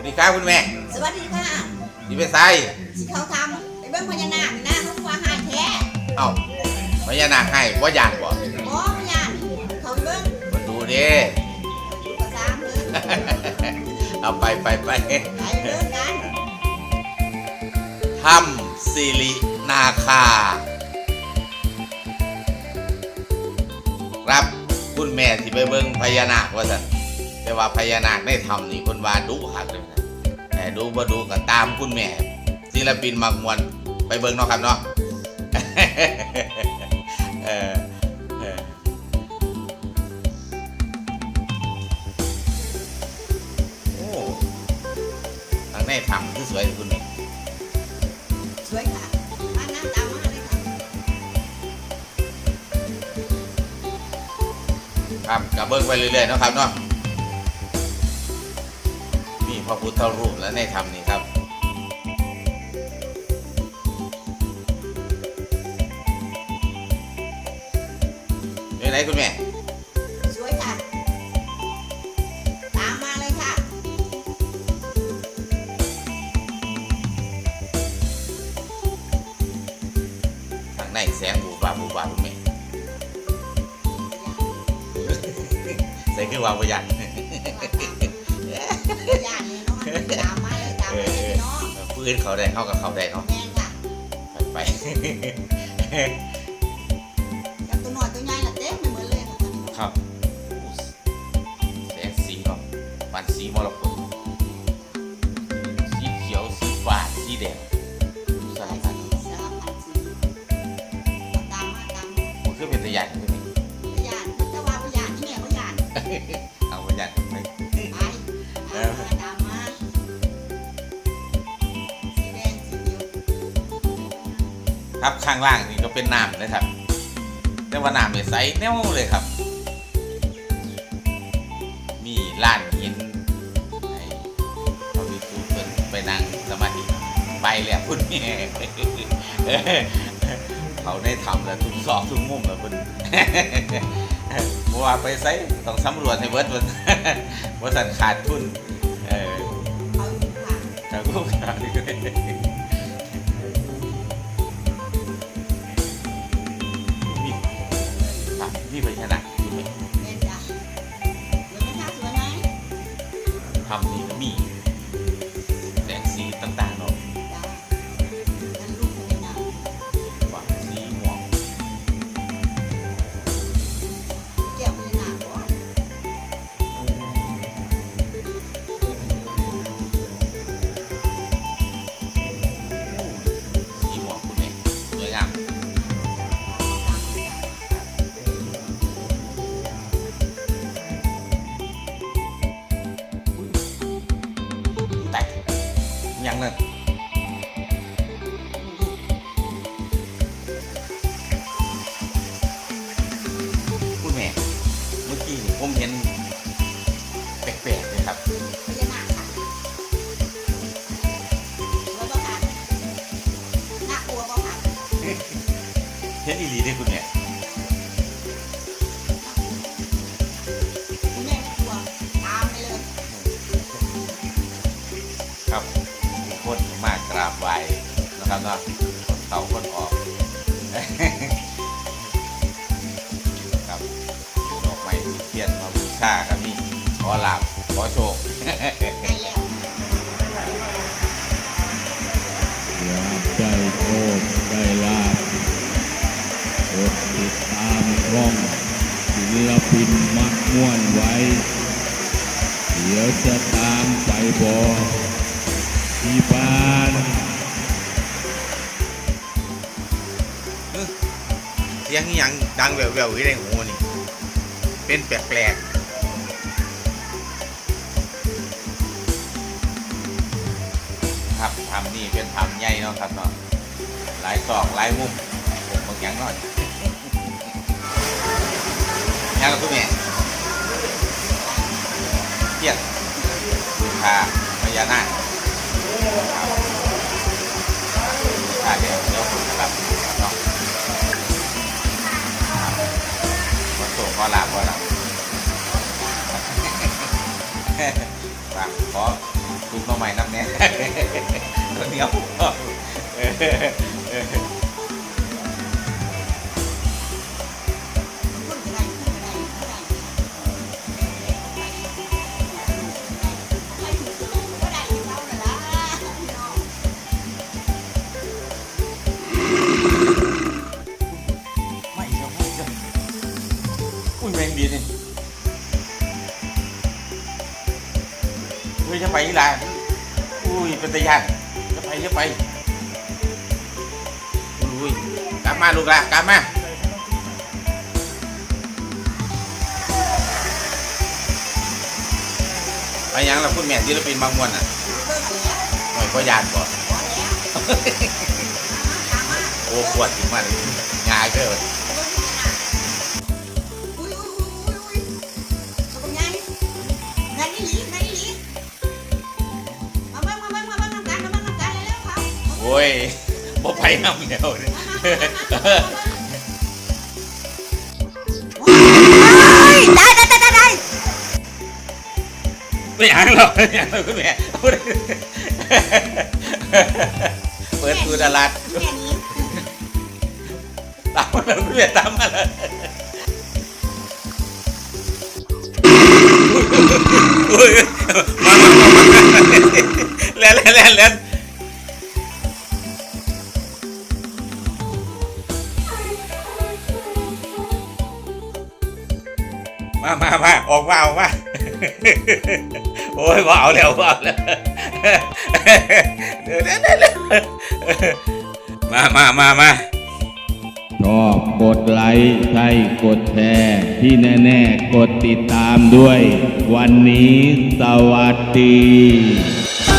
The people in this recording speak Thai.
วัสดีครับคุณแม่ สวัสดีค่ะที่ไปไซสิเขาทำไปเบิ่งพญานาคนี่นะเขาว่าหายแท้เอ้าพญานาคให้ว่าย่านบ่บ่พญาเขาไปเบิ่งมาดูดิอยู่กับสามเลยเอาไปไปไปไปเบิ่งกันถ้ำสิรินาคา ครับคุณแม่ที่ไปเบิ่งพญานาคว่าซั่น แต่ว่าพญานาคในถ้ำนี่คนว่าดุหักเลยนะแต่ดูบ่ดูก็ตามคุณแม่ศิลปินมักมวนไปเบิ่งเนาะครับเนาะเออเออโอ้ทางในถ้ำคือสวยคุณแม่สวยค่ะมานั่งตามมาเลยค่ะครับกับเบิ้งไปเรื่อยๆเนาะครับเนาะมีพ ระพุทธรูปและในธรรมนี่ครับเป็นไหนคุณแม่ สวยค่ะ ตามมาเลยค่ะ ทางในแสงบูบาบบูบาคุณแม่ ใส่คือวางประหยัดพญานี่เนาะ ตามมาเลยตามมาเลยเนาะปืนเขาได้เข้ากับเขาได้เนาะแม่นค่ะไปจับตัวหน่อยตัวใหญ่น่ะเต็มไปหมดเลยค่ะๆครับแสงสีเนาะมันสีมรกตสีเขียวสีฟ้าสีแดงสารพัดสารพัดสีตามมาตามมามันคือเป็นตัวอย่างใช่ไหมพญานแต่ว่าพญานนี่แม่พญาน ครับข้างล่างนี่ก็เป็นน้ำนะครับแต่ว่าน้ำเนี่ยใสแน่วเลยครับ มีล้านหินไอ้พระวิสุทธิ์เพิ่นไปนั่งสมาธิไปแล้วพุ่นแม่เขาได้ทำแล้วทุกซอกทุกมุมแล้วพุ่นเพราะว่าไปไซต้องสำรวจให้เบิดว่าว่าสันขาดทุน เออเขาอยู่ค่ะแต่ก็ขาดมี ยังนั่นคุณแม่เมื่อกี้นี่ผมเห็นแปลกๆเลยครับพญานาคค่ะสวยบ่ค่ะน่ากลัวบ่ค่ะเห็นอีหลีได้คุณแม่คุณแม่ไม่กลัวตามไปเลยครับมี คนมากกราบไหว้นะครับเนาะคนเขาคนออกครับดอกไม้ทูบเทียนมาบูชาครับนี่ขอลาบขอโชคได้โชคได้ลาบกดติดตามช่องศิลปินมักม่วนไว้ เดี๋ยวจะตามไปบอก ที่บ้านเสียงย่างดังแววๆอยู่ในหูนี่ เป็นแปลกๆครับทำนี่เป็นทำใหญ่เนาะครับเนาะหลายตอกหลายมุมผมบางอย่างหน่อยยังกับคุณแม่เทียนบูชาพญานาคาเดียวเดี๋ยวผมครับเนาะมาส่งก็ลาก็ลาบไปอะขอทุกหน้องใหม่น้ำเนี้ยตัวเดียว ฮ้ยจะไปอีหลาอุ้ยเป็นตะยานจะไปจะไปอุ้ยกลับมาลูกละกลับมาไปยังเราคุณแม่ศิลปินบางมวนอะหน่อยก็ยานก่อนโอ้ปวดถึงมันง่ายเกิน บ่ไปน้ำเดียวเลยได้ได้ได้ได้ไม่อยากหรอกไม่อยากหรอกคุณแม่พูดเปิดตูตลาดแค่นี้ตามมาเลยคุณแม่ตามมาเลยอุ้ยมามามามาเล่นเล่นเล่น มามามาออกมาออกมาโอ้ยว่าเอาแล้วว่าเอาแล้วเดี๋ยวเดี๋ยวเดี๋ยวเดี๋ยวมามามามาชอบกดไลค์ใช่กดแชร์ที่แน่ ๆ กดติดตามด้วย วันนี้สวัสดี